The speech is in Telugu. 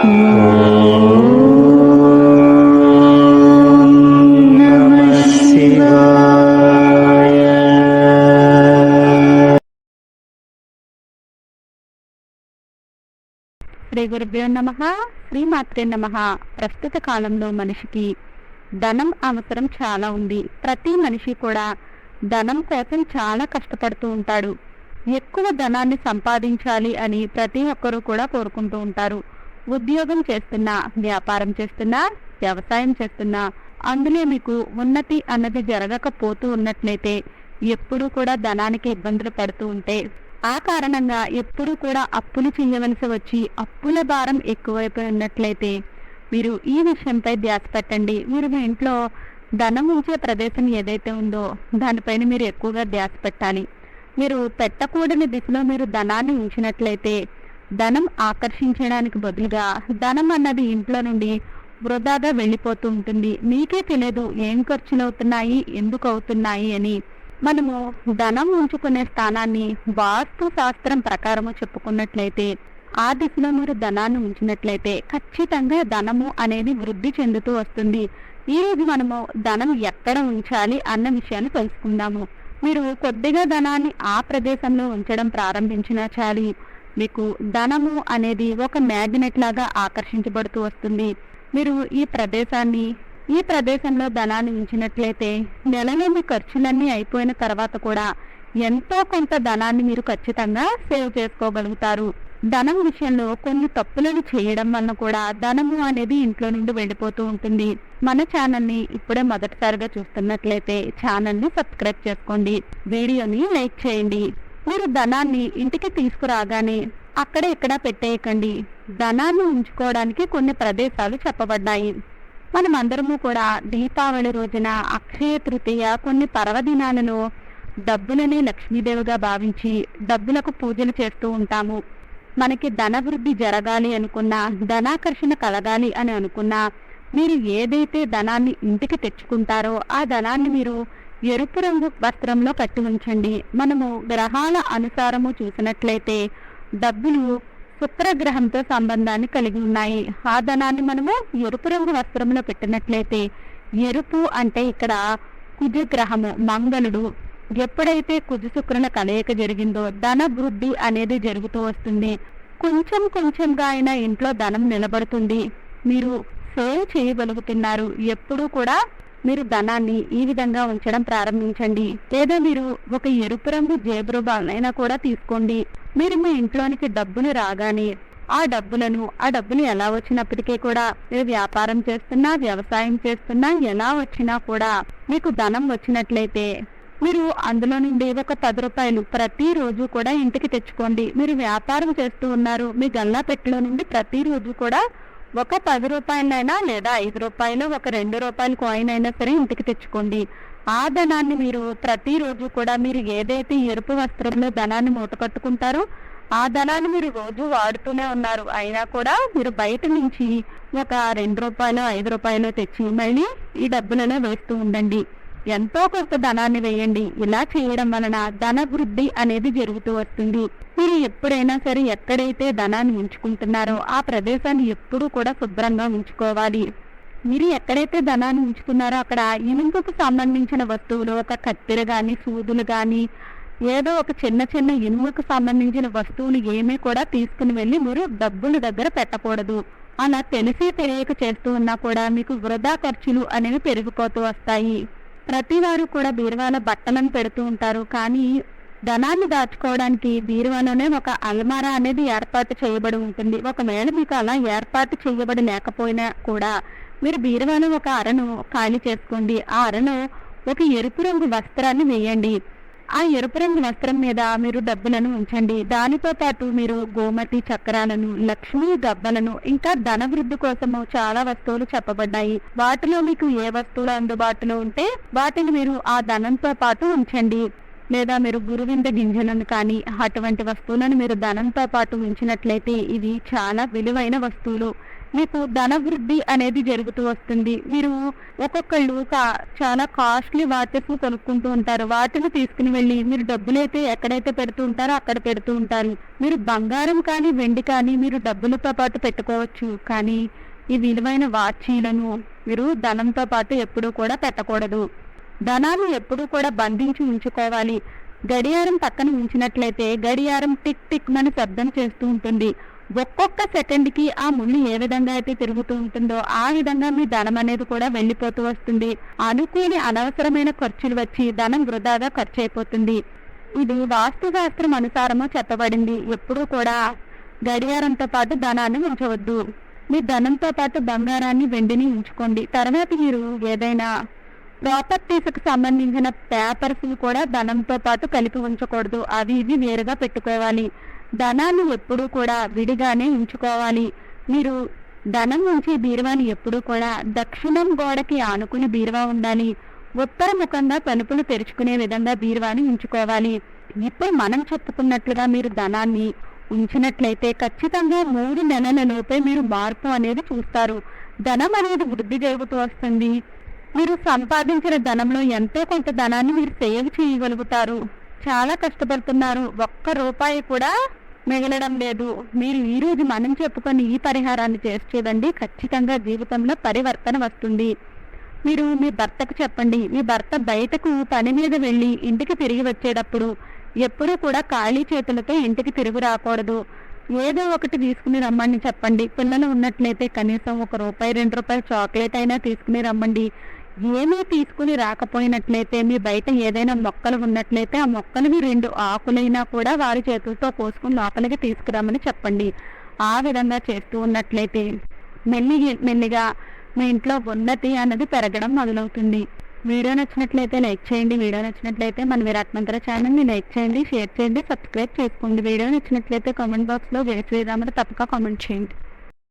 శ్రీ గురుభ్యో నమ శ్రీమాత్రే నమ. ప్రస్తుత కాలంలో మనిషికి ధనం అవసరం చాలా ఉంది. ప్రతి మనిషి కూడా ధనం కోసం చాలా కష్టపడుతూ ఉంటాడు. ఎక్కువ ధనాన్ని సంపాదించాలి అని ప్రతి ఒక్కరూ కూడా కోరుకుంటూ ఉంటారు. ఉద్యోగం చేస్తున్నా వ్యాపారం చేస్తున్నా వ్యవసాయం చేస్తున్నా అందులో మీకు ఉన్నతి అన్నది జరగకపోతూ ఉన్నట్లయితే ఎప్పుడూ కూడా ధనానికి ఇబ్బందులు పడుతూ ఉంటే ఆ కారణంగా ఎప్పుడూ కూడా అప్పులు చేయవలసి వచ్చి అప్పుల భారం ఎక్కువైపోయి ఉన్నట్లయితే మీరు ఈ విషయంపై ధ్యాస పెట్టండి. మీరు మీ ఇంట్లో ధనం ఉంచే ప్రదేశం ఏదైతే ఉందో దానిపైన మీరు ఎక్కువగా ధ్యాస పెట్టాలి. మీరు పెట్టకూడని దిశలో మీరు ధనాన్ని ఉంచినట్లయితే ధనం ఆకర్షించడానికి బదులుగా ధనం అన్నది ఇంట్లో నుండి వృధాగా వెళ్ళిపోతూ ఉంటుంది. మీకే తెలియదు ఏం ఖర్చులు అవుతున్నాయి ఎందుకు అవుతున్నాయి అని. మనము ధనం ఉంచుకునే స్థానాన్ని వాస్తు శాస్త్రం ప్రకారము చెప్పుకున్నట్లయితే ఆ దిశలో మీరు ధనాన్ని ఉంచినట్లయితే ఖచ్చితంగా ధనము అనేది వృద్ధి చెందుతూ వస్తుంది. ఈ రోజు మనము ధనం ఎక్కడ ఉంచాలి అన్న విషయాన్ని తెలుసుకుందాము. మీరు కొద్దిగా ధనాన్ని ఆ ప్రదేశంలో ఉంచడం ప్రారంభించినా చాలి. మీకు ధనము అనేది ఒక మ్యాగ్నెట్ లాగా ఆకర్షించబడుతూ వస్తుంది. మీరు ఈ ప్రదేశాన్ని ఈ ప్రదేశంలో ధనాన్ని ఉంచినట్లయితే నెలలో మీ ఖర్చులన్నీ అయిపోయిన తర్వాత కూడా ఎంతో కొంత ధనాన్ని మీరు ఖచ్చితంగా సేవ్ చేసుకోగలుగుతారు. ధనం విషయంలో కొన్ని తప్పులను చేయడం వలన కూడా ధనము అనేది ఇంట్లో నుండి వెళ్ళిపోతూ ఉంటుంది. మన ఛానల్ని ఇప్పుడే మొదటిసారిగా చూస్తున్నట్లయితే ఛానల్ని సబ్స్క్రైబ్ చేసుకోండి. వీడియోని లైక్ చేయండి. మీరు ధనాన్ని ఇంటికి తీసుకురాగానే అక్కడ ఇక్కడ పెట్టేయకండి. ధనాన్ని ఉంచుకోవడానికి కొన్ని ప్రదేశాలు చెప్పబడ్డాయి. మనమందరము కూడా దీపావళి రోజున అక్షయ తృతీయ కొన్ని పర్వదినాలను డబ్బులనే లక్ష్మీదేవిగా భావించి డబ్బులకు పూజలు చేస్తూ ఉంటాము. మనకి ధనవృద్ధి జరగాలి అనుకున్నా ధనాకర్షణ కలగాలి అని అనుకున్నా మీరు ఏదైతే ధనాన్ని ఇంటికి తెచ్చుకుంటారో ఆ ధనాన్ని మీరు ఎరుపు రంగు వస్త్రంలో కట్టి ఉంచండి. మనము గ్రహాల అనుసారము చూసినట్లయితే డబ్బులు శుక్రగ్రహంతో సంబంధాన్ని కలిగి ఉన్నాయి. ఆ ధనాన్ని మనము ఎరుపు రంగు వస్త్రంలో పెట్టినట్లయితే ఎరుపు అంటే ఇక్కడ కుజగ్రహము మంగళుడు. ఎప్పుడైతే కుజ శుక్రుల కలయిక జరిగిందో ధన వృద్ధి అనేది జరుగుతూ వస్తుంది. కొంచెం కొంచెంగా అయినా ఇంట్లో ధనం నిలబడుతుంది. మీరు సేవ్ చేయగలుగుతున్నారు. ఎప్పుడూ కూడా మీరు ధనాన్ని ఈ విధంగా ఉంచడం ప్రారంభించండి. లేదా మీరు ఒక ఎరుపు రంగు జేబు రూపాయలైనా కూడా తీసుకోండి. మీరు మీ ఇంట్లోనికి డబ్బులు రాగానే ఆ డబ్బులను ఆ డబ్బులు ఎలా వచ్చినప్పటికీ కూడా మీరు వ్యాపారం చేస్తున్నా వ్యవసాయం చేస్తున్నా ఎలా వచ్చినా కూడా మీకు ధనం వచ్చినట్లయితే మీరు అందులో నుండి ఒక పది రూపాయలు ప్రతిరోజు కూడా ఇంటికి తెచ్చుకోండి. మీరు వ్యాపారం చేస్తూ ఉన్నారు. మీ గల్లా పెట్టెలో నుండి ప్రతిరోజు కూడా ఒక పది రూపాయలైనా లేదా ఐదు రూపాయలు ఒక రెండు రూపాయల కాయిన్ అయినా సరే ఇంటికి తెచ్చుకోండి. ఆ ధనాన్ని మీరు ప్రతిరోజు కూడా మీరు ఏదైతే ఎరుపు వస్త్రంలో ధనాన్ని మూట కట్టుకుంటారో ఆ ధనాన్ని మీరు రోజు వాడుతూనే ఉన్నారు. అయినా కూడా మీరు బయట నుంచి ఒక రెండు రూపాయలు ఐదు రూపాయలు తెచ్చి మళ్ళీ ఈ డబ్బులలో వేస్తూ ఉండండి. ఎంతో కొంత ధనాన్ని వేయండి. ఇలా చేయడం వలన ధన వృద్ధి అనేది జరుగుతూ వస్తుంది. మీరు ఎప్పుడైనా సరే ఎక్కడైతే ధనాన్ని ఉంచుకుంటున్నారో ఆ ప్రదేశాన్ని ఎప్పుడూ కూడా శుభ్రంగా ఉంచుకోవాలి. మీరు ఎక్కడైతే ధనాన్ని ఉంచుకున్నారో అక్కడ ఇనుముకు సంబంధించిన వస్తువులు ఒక కత్తెర కానీ సూదులు కానీ ఏదో ఒక చిన్న చిన్న ఇనుముకు సంబంధించిన వస్తువులు ఏమీ కూడా తీసుకుని వెళ్ళి మీరు డబ్బుల దగ్గర పెట్టకూడదు. అలా తెలిసి తెలియక చేస్తూ ఉన్నా కూడా మీకు వృధా ఖర్చులు అనేవి పెరిగిపోతూ వస్తాయి. ప్రతి వారు కూడా బీరువాల బట్టలను పెడుతూ ఉంటారు. కానీ ధనాన్ని దాచుకోవడానికి బీరువాలోనే ఒక అల్మారా అనేది ఏర్పాటు చేయబడి ఉంటుంది. ఒకవేళ మీకు అలా ఏర్పాటు చేయబడి లేకపోయినా కూడా మీరు బీరువాలో ఒక అరను ఖాళీ చేసుకోండి. ఆ అరను ఒక ఎరుపు రంగు వస్త్రాన్ని వేయండి. ఆ ఎరుపు రంగు వస్త్రం మీద మీరు డబ్బులను ఉంచండి. దానితో పాటు మీరు గోమతి చక్రాలను లక్ష్మీ గబ్బలను ఇంకా ధన వృద్ధి కోసము చాలా వస్తువులు చెప్పబడ్డాయి. వాటిలో మీకు ఏ వస్తువులు అందుబాటులో ఉంటే వాటిని మీరు ఆ ధనంతో పాటు ఉంచండి. లేదా మీరు గురువింద గింజలను కానీ అటువంటి వస్తువులను మీరు ధనంతో పాటు ఉంచినట్లయితే ఇవి చాలా విలువైన వస్తువులు. మీకు ధన వృద్ధి అనేది జరుగుతూ వస్తుంది. మీరు ఒక్కొక్కళ్ళు కా- చాలా కాస్ట్లీ వాచెస్ కొనుక్కుంటూ ఉంటారు. వాటిని తీసుకుని వెళ్ళి మీరు డబ్బులైతే ఎక్కడైతే పెడుతూ ఉంటారో అక్కడ పెడుతూ ఉంటారు. మీరు బంగారం కానీ వెండి కానీ మీరు డబ్బులతో పాటు పెట్టుకోవచ్చు. కానీ ఈ విలువైన వాచీలను మీరు ధనంతో పాటు ఎప్పుడూ కూడా పెట్టకూడదు. ధనాన్ని ఎప్పుడూ కూడా బంధించి ఉంచుకోవాలి. గడియారం పక్కన ఉంచినట్లయితే గడియారం టిక్ టిక్ అని శబ్దం చేస్తూ ఉంటుంది. ఒక్కొక్క సెకండ్కి ఆ ముళ్ళు ఏ విధంగా అయితే తిరుగుతూ ఉంటుందో ఆ విధంగా మీ ధనం అనేది కూడా వెళ్ళిపోతూ వస్తుంది. అనుకోని అనవసరమైన ఖర్చులు వచ్చి ధనం వృధాగా ఖర్చు అయిపోతుంది ఇది వాస్తు శాస్త్రం అనుసారము చెప్పబడింది. ఎప్పుడూ కూడా గడియారంతో పాటు ధనాన్ని ఉంచవద్దు. మీ ధనంతో పాటు బంగారాన్ని వెండిని ఉంచుకోండి. తర్వాత మీరు ఏదైనా ప్రాపర్టీస్కి సంబంధించిన పేపర్స్ కూడా ధనంతో పాటు కలిపి ఉంచకూడదు. అవి ఇవి వేరుగా పెట్టుకోవాలి. ధనాన్ని ఎప్పుడూ కూడా విడిగానే ఉంచుకోవాలి. మీరు ధనం ఉంచే బీరువాని ఎప్పుడూ కూడా దక్షిణం గోడకి ఆనుకుని బీరువా ఉండాలి. ఉత్తర ముఖంగా తలుపులు తెరుచుకునే విధంగా బీరువాని ఉంచుకోవాలి. ఇప్పుడు మనం చెప్పుకున్నట్లుగా మీరు ధనాన్ని ఉంచినట్లయితే ఖచ్చితంగా మూడు నెలల లోపే మీరు మార్పు అనేది చూస్తారు. ధనం అనేది వృద్ధి జరుగుతూ వస్తుంది. మీరు సంపాదించిన ధనంలో ఎంతో కొంత ధనాన్ని మీరు సేవ్ చేయగలుగుతారు. చాలా కష్టపడుతున్నారు. ఒక్క రూపాయి కూడా మిగలడం లేదు. మీరు ఈ రోజు మనం చెప్పుకొని ఈ పరిహారాన్ని చేసి ఖచ్చితంగా జీవితంలో పరివర్తన వస్తుంది. మీరు మీ భర్తకు చెప్పండి. మీ భర్త బయటకు పని మీద వెళ్ళి ఇంటికి తిరిగి వచ్చేటప్పుడు ఎప్పుడూ కూడా ఖాళీ చేతులతో ఇంటికి తిరిగి రాకూడదు. ఏదో ఒకటి తీసుకుని రమ్మని చెప్పండి. పిల్లలు ఉన్నట్లయితే కనీసం ఒక రూపాయి రెండు రూపాయల చాక్లెట్ అయినా తీసుకుని రమ్మండి. ఏమీ తీసుకుని రాకపోయినట్లయితే మీ బయట ఏదైనా మొక్కలు ఉన్నట్లయితే ఆ మొక్కలవి రెండు ఆకులైనా కూడా వారి చేతులతో కోసుకుని లోపలికి తీసుకురామని చెప్పండి. ఆ విధంగా చేస్తూ ఉన్నట్లయితే మెల్లి మెల్లిగా మీ ఇంట్లో ఉన్నతి అన్నది పెరగడం మొదలవుతుంది. వీడియో నచ్చినట్లయితే లైక్ చేయండి. వీడియో నచ్చినట్లయితే మన విరాట్ మంత్ర ఛానల్ని లైక్ చేయండి షేర్ చేయండి సబ్స్క్రైబ్ చేసుకోండి. వీడియో నచ్చినట్లయితే కామెంట్ బాక్స్లో జయ శ్రీరామని తప్పక కామెంట్ చేయండి.